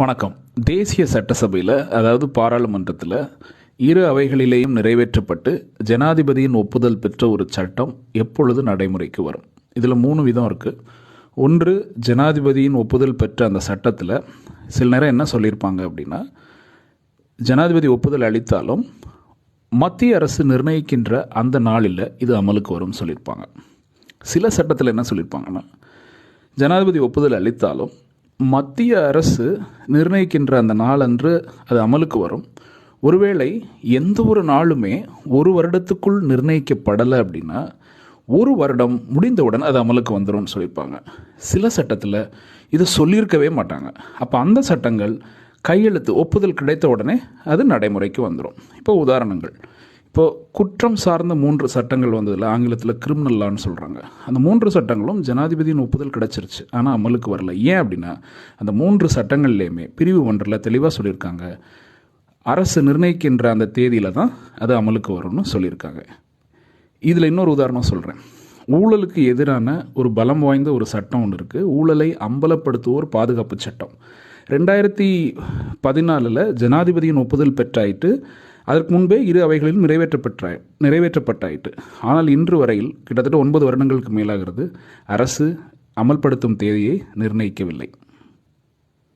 வணக்கம். தேசிய சட்டசபையில் அதாவது பாராளுமன்றத்தில் இரு அவைகளிலேயும் நிறைவேற்றப்பட்டு ஜனாதிபதியின் ஒப்புதல் பெற்ற ஒரு சட்டம் எப்பொழுது நடைமுறைக்கு வரும்? இதில் மூணு விதம் இருக்குது ஒன்று ஜனாதிபதியின் ஒப்புதல் பெற்ற அந்த சட்டத்தில் சில நேரம் என்ன சொல்லியிருப்பாங்க அப்படின்னா ஜனாதிபதி ஒப்புதல் அளித்தாலும் மத்திய அரசு நிர்ணயிக்கின்ற அந்த நாளில் இது அமலுக்கு வரும்னு சொல்லியிருப்பாங்க. சில சட்டத்தில் என்ன சொல்லியிருப்பாங்கன்னா ஜனாதிபதி ஒப்புதல் அளித்தாலும் மத்திய அரசு நிர்ணயிக்கின்ற அந்த நாளன்று அது அமலுக்கு வரும். ஒருவேளை எந்த ஒரு நாளுமே ஒரு வருடத்துக்குள் நிர்ணயிக்கப்படலை அப்படின்னா ஒரு வருடம் முடிந்தவுடன் அது அமலுக்கு வந்துடும் சொல்லியிருப்பாங்க சில சட்டத்தில் இதை சொல்லியிருக்கவே மாட்டாங்க. அப்போ அந்த சட்டங்கள் கையெழுத்து ஒப்புதல் கிடைத்த உடனே அது நடைமுறைக்கு வந்துடும் இப்போ உதாரணங்கள். இப்போது குற்றம் சார்ந்த மூன்று சட்டங்கள் வந்ததில் ஆங்கிலத்தில் கிரிமினல் லான்னு சொல்கிறாங்க அந்த மூன்று சட்டங்களும் ஜனாதிபதியின் ஒப்புதல் கிடச்சிருச்சு. ஆனால் அமலுக்கு வரல. ஏன் அப்படின்னா அந்த மூன்று சட்டங்கள்லேயுமே பிரிவு ஒன்றில் தெளிவாக சொல்லியிருக்காங்க. அரசு நிர்ணயிக்கின்ற அந்த தேதியில் தான் அது அமலுக்கு வரும்னு சொல்லியிருக்காங்க. இதில் இன்னொரு உதாரணம் சொல்கிறேன் ஊழலுக்கு எதிரான ஒரு பலம் வாய்ந்த ஒரு சட்டம் ஒன்று இருக்குது ஊழலை அம்பலப்படுத்துவோர் பாதுகாப்பு சட்டம். ரெண்டாயிரத்தி பதினாலில் ஜனாதிபதியின் ஒப்புதல் பெற்றாயிட்டு அதற்கு முன்பே இரு அவைகளில் நிறைவேற்றப்பட்டாய் நிறைவேற்றப்பட்டாயிற்று. ஆனால் இன்று வரையில் கிட்டத்தட்ட ஒன்பது வருடங்களுக்கு மேலாகிறது அரசு அமல்படுத்தும் தேதியை நிர்ணயிக்கவில்லை.